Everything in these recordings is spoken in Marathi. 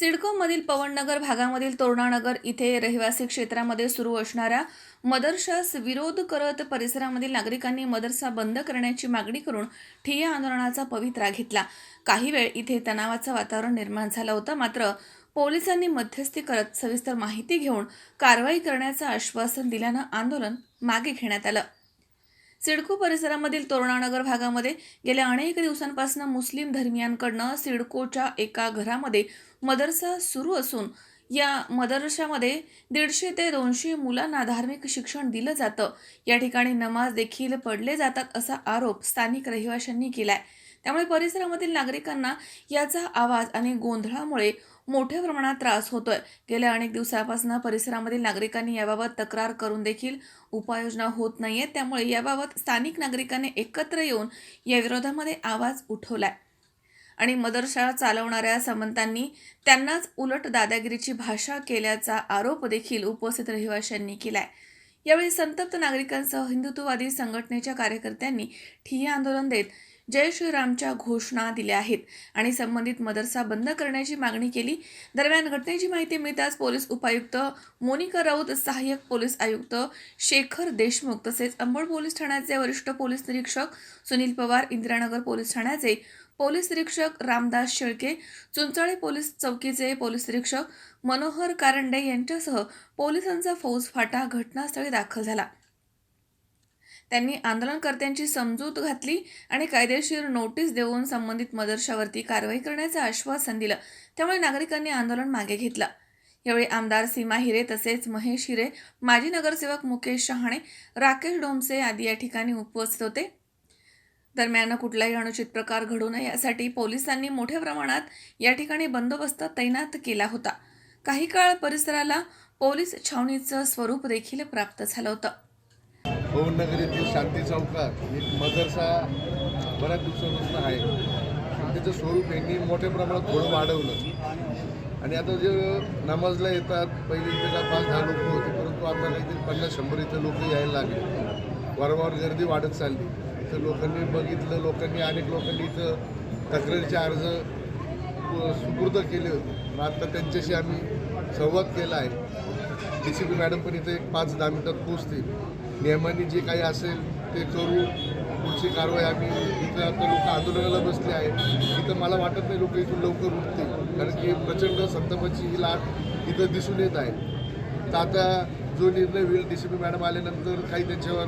सिडकोमधील पवननगर भागामधील तोरणानगर इथे रहिवासी क्षेत्रामध्ये सुरू असणाऱ्या मदरशास विरोध करत परिसरामधील नागरिकांनी मदरसा बंद करण्याची मागणी करून ठिय्या आंदोलनाचा पवित्रा घेतला. काही वेळ इथे तणावाचं वातावरण निर्माण झालं होतं. मात्र पोलिसांनी मध्यस्थी करत सविस्तर माहिती घेऊन कारवाई करण्याचं आश्वासन दिल्यानं आंदोलन मागे घेण्यात आलं. सिडको परिसरामधील तोरणानगर भागामध्ये गेल्या अनेक दिवसांपासून मुस्लिम धर्मियांकडनं सिडकोच्या एका घरामध्ये मदरसा सुरू असून या मदरशामध्ये दीडशे ते दोनशे मुलांना धार्मिक शिक्षण दिलं जातं. या ठिकाणी नमाज देखील पडले जातात असा आरोप स्थानिक रहिवाशांनी केलाय. त्यामुळे परिसरामधील नागरिकांना याचा आवाज आणि गोंधळामुळे मोठ्या प्रमाणात त्रास होतोय. गेल्या अनेक दिवसापासून परिसरामधील नागरिकांनी याबाबत तक्रार करून देखील उपाययोजना होत नाहीये. त्यामुळे याबाबत स्थानिक नागरिकांनी एकत्र येऊन या विरोधामध्ये आवाज उठवलाय. आणि मदरशाळा चालवणाऱ्या समंतांनी त्यांनाच उलट दादागिरीची भाषा केल्याचा आरोप देखील उपस्थित रहिवाशांनी केलाय. यावेळी संतप्त नागरिकांसह हिंदुत्ववादी संघटनेच्या कार्यकर्त्यांनी ठिय्या आंदोलन देत जय श्रीरामच्या घोषणा दिल्या आहेत आणि संबंधित मदरसा बंद करण्याची मागणी केली. दरम्यान घटनेची माहिती मिळताच पोलीस उपायुक्त मोनिका राऊत सहाय्यक पोलीस आयुक्त शेखर देशमुख तसेच अंबड पोलीस ठाण्याचे वरिष्ठ पोलीस निरीक्षक सुनील पवार इंदिरानगर पोलीस ठाण्याचे पोलीस निरीक्षक रामदास शेळके चुंचाळे पोलीस चौकीचे पोलीस निरीक्षक मनोहर कारंडे यांच्यासह पोलिसांचा फौज फाटा घटनास्थळी दाखल झाला. त्यांनी आंदोलनकर्त्यांची समजूत घातली आणि कायदेशीर नोटीस देऊन संबंधित मदरशावरती कारवाई करण्याचं आश्वासन दिलं. त्यामुळे नागरिकांनी आंदोलन मागे घेतलं. यावेळी आमदार सीमा हिरे तसेच महेश हिरे माजी नगरसेवक मुकेश शहाणे राकेश डोमसे आदी या ठिकाणी उपस्थित होते. दरम्यान कुठलाही अनुचित प्रकार घडू नये यासाठी पोलिसांनी मोठ्या प्रमाणात या ठिकाणी बंदोबस्त तैनात केला होता. काही काळ परिसराला पोलीस छावणीचं स्वरूप देखील प्राप्त झालं होतं. पवननगर येथील शांती चौकात एक मदरसा बऱ्याच दिवसापासून आहे. त्याचं स्वरूप यांनी मोठ्या प्रमाणात थोडं वाढवलं. आणि आता जे नमाजला येतात पहिले इथे का पाच दहा लोक होते परंतु आता काहीतरी पन्नास शंभर इथं लोक यायला लागले. वारंवार गर्दी वाढत चालली. तर लोकांनी बघितलं लोकांनी अनेक लोकांनी इथं तक्रारीचे अर्ज सुपूर्द केले होते. मग आता त्यांच्याशी आम्ही संवाद केला आहे. डी सी पी मॅडम पण इथं एक पाच दहा मिनटात पोचतील नियमाने जे काही असेल ते करू. पुढची कारवाई आम्ही इथं आता लोक आंदोलनाला बसले आहेत. इथं मला वाटत नाही लोक इथून लवकर उठतील. कारण की प्रचंड संतापाची ही लाट इथं दिसून येत आहे. तर आता जो निर्णय होईल डी सी पी मॅडम आल्यानंतर काही त्यांच्यावर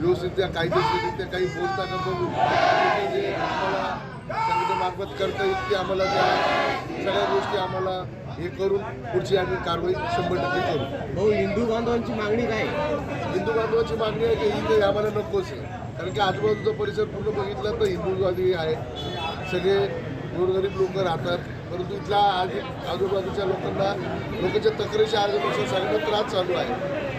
व्यवस्थित कायदेशीररित्या काही बोलताना बघू आणि जे आम्हाला संघटनेमार्फत करता येईल ते आम्हाला त्या सगळ्या गोष्टी आम्हाला हे करून पुढची आम्ही कारवाई शंभर टक्के करू. भाऊ हिंदू बांधवांची मागणी काय? हिंदू बांधवाची मागणी आहे की इथे आम्हाला नकोच आहे. कारण की आजूबाजूचा परिसर पूर्ण बघितला तर हिंदूवादी आहे. सगळे गोरगरीब लोक राहतात. परंतु इथल्या आज आजूबाजूच्या लोकांना लोकांच्या तक्रारीचे अर्जपेक्षा सगळ्यांना त्रास चालू आहे.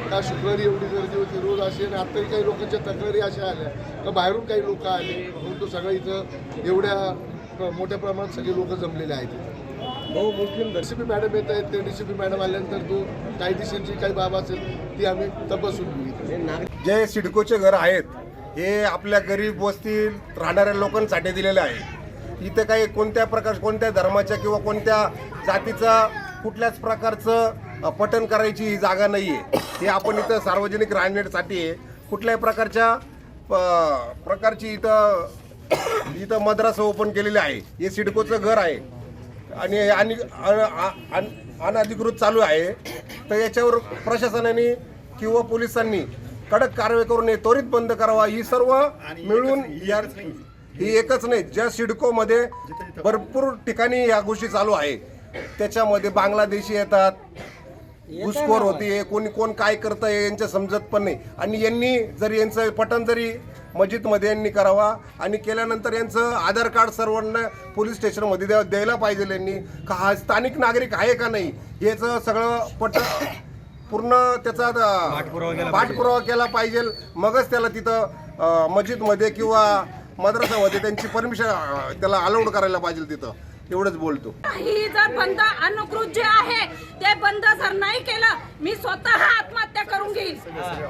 का शुक्रवारी एवढी गर्दी होती रोज अशी आणि आत्ताही काही लोकांच्या तक्रारी अशा आल्या का बाहेरून काही लोक आले परंतु सगळं इथं एवढ्या मोठ्या प्रमाणात सगळे लोक जमलेले आहेत भाऊ मुस्लिम डी सी पी मॅडम येत आहेत ते डी सी पी मॅडम आल्यानंतर तो कायदेशीर जी काही बाब असेल ती आम्ही तपासून घेऊ जे सिडकोचे घर आहेत हे आपल्या गरीब वस्तीत राहणाऱ्या लोकांसाठी दिलेले आहे. इथं काही कोणत्या प्रकार कोणत्या धर्माच्या किंवा कोणत्या जातीचा कुठल्याच प्रकारचं पठण करायची ही जागा नाही आहे हे आपण इथं सार्वजनिक राहण्यासाठी आहे कुठल्याही प्रकारच्या प्रकारची इथं इथं मद्रासा ओपन केलेली आहे. हे सिडकोचं घर आहे. आणि अनधिकृत चालू आहे. तर याच्यावर प्रशासनाने किंवा पोलिसांनी कडक कारवाई करून हे त्वरित बंद करावा. ही सर्व मिळून या ही एकच नाही ज्या सिडकोमध्ये भरपूर ठिकाणी या गोष्टी चालू आहे. त्याच्यामध्ये बांगलादेशी येतात घुसखोर होते कोणी कोण काय करतंय यांचं समजत पण नाही. आणि यांनी जर यांचं पठण जरी मस्जिदमध्ये यांनी करावा आणि केल्यानंतर यांचं आधार कार्ड सर्वांना पोलीस स्टेशनमध्ये द्या द्यायला पाहिजे यांनी का हा स्थानिक नागरिक आहे का नाही याचं सगळं पट पूर्ण त्याचा पाठपुरावा केला पाहिजे. मगच त्याला तिथं मस्जिदमध्ये किंवा मद्रसामध्ये त्यांची परमिशन त्याला अलाउड करायला पाहिजे तिथं. एवढंच बोलतो. ही जर बंद अनुकृत जे आहे ते बंद जर नाही केलं मी स्वतः आत्महत्या करून घेईल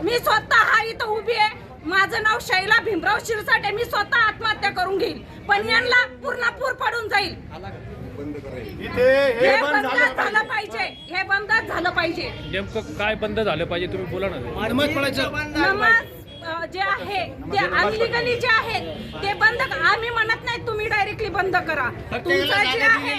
मी स्वतः इथं उभी आहे. माझं नाव शैला भीमराव शिरसाटे मी स्वतः आत्महत्या करून घेईल पण यांना पूर्ण पूर पडून जाईल. हे बंद झालं पाहिजे. हे बंद झालं पाहिजे. नेमकं काय बंद झालं पाहिजे तुम्ही बोला ना. नमाज जे आहे ते अनलिगली जे आहेत ते बंद आम्ही म्हणत नाही तुम्ही डायरेक्टली बंद करा. तुमचं जे आहे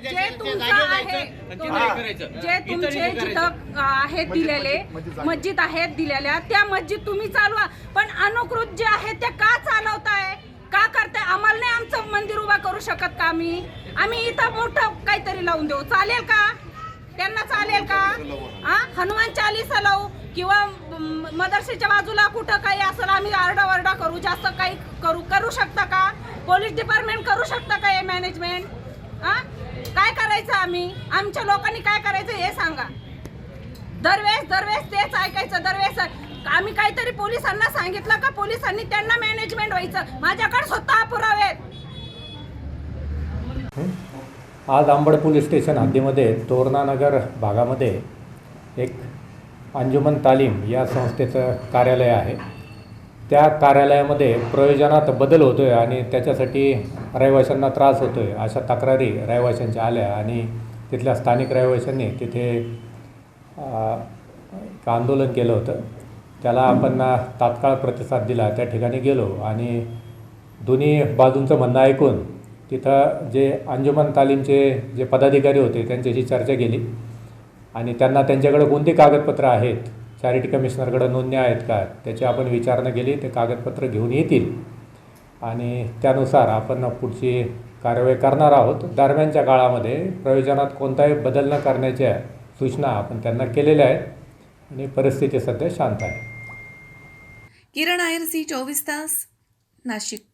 जे तुमचं आहे जे तुमचे जिथं आहेत दिलेले मस्जिद आहेत दिलेल्या त्या मस्जिद तुम्ही चालवा. पण अनुकृत जे आहे ते का चालवताय? का करताय? आम्हाला नाही आमचं मंदिर उभा करू शकत का आम्ही? आम्ही इथं मोठं काहीतरी लावून देऊ. चालेल का? त्यांना चालेल का? हा? हनुमान चालीसा लावू. किंवा मदरसेच्या बाजूला कुठं काही असेल आम्ही आरडाओरडा करू जास्त काही करू करू शकता का? पोलीस डिपार्टमेंट करू शकता का हे मॅनेजमेंट हा काय करायचं आम्ही? आमच्या लोकांनी काय करायचं हे सांगा. दरवेळेस दरवेळेस तेच ऐकायचं दरवेळेस आम्ही काहीतरी पोलिसांना सांगितलं का पोलिसांनी त्यांना मॅनेजमेंट व्हायचं. माझ्याकडे स्वतः पुरावे आहेत. आज आंबड पोलीस स्टेशन हद्दीमध्ये तोरणानगर भागामध्ये एक अंजुमन तालीम या संस्थेचं कार्यालय आहे. त्या कार्यालयामध्ये प्रयोजनात बदल होतो आहे आणि त्याच्यासाठी रहिवाशांना त्रास होतो आहे अशा तक्रारी रहिवाशांच्या आल्या आणि तिथल्या स्थानिक रहिवाशांनी तिथे एक आंदोलन केलं होतं. त्याला आपण तात्काळ प्रतिसाद दिला. त्या ठिकाणी गेलो आणि दोन्ही बाजूंचं म्हणणं ऐकून तिथं जे अंजुमन तालीमचे जे पदाधिकारी होते त्यांच्याशी चर्चा केली. आणि त्यांना त्यांच्याकडे कोणती कागदपत्रं आहेत? चॅरिटी कमिशनरकडे नोंदण्या आहेत का? त्याची आपण विचारणा केली ते कागदपत्र घेऊन येतील. आणि त्यानुसार आपण पुढची कारवाई करणार आहोत. दरम्यानच्या काळामध्ये प्रयोजनात कोणताही बदल न करण्याच्या सूचना आपण त्यांना केलेल्या आहेत. आणि परिस्थिती सध्या शांत आहे. किरण आयर सी चोवीस तास नाशिक.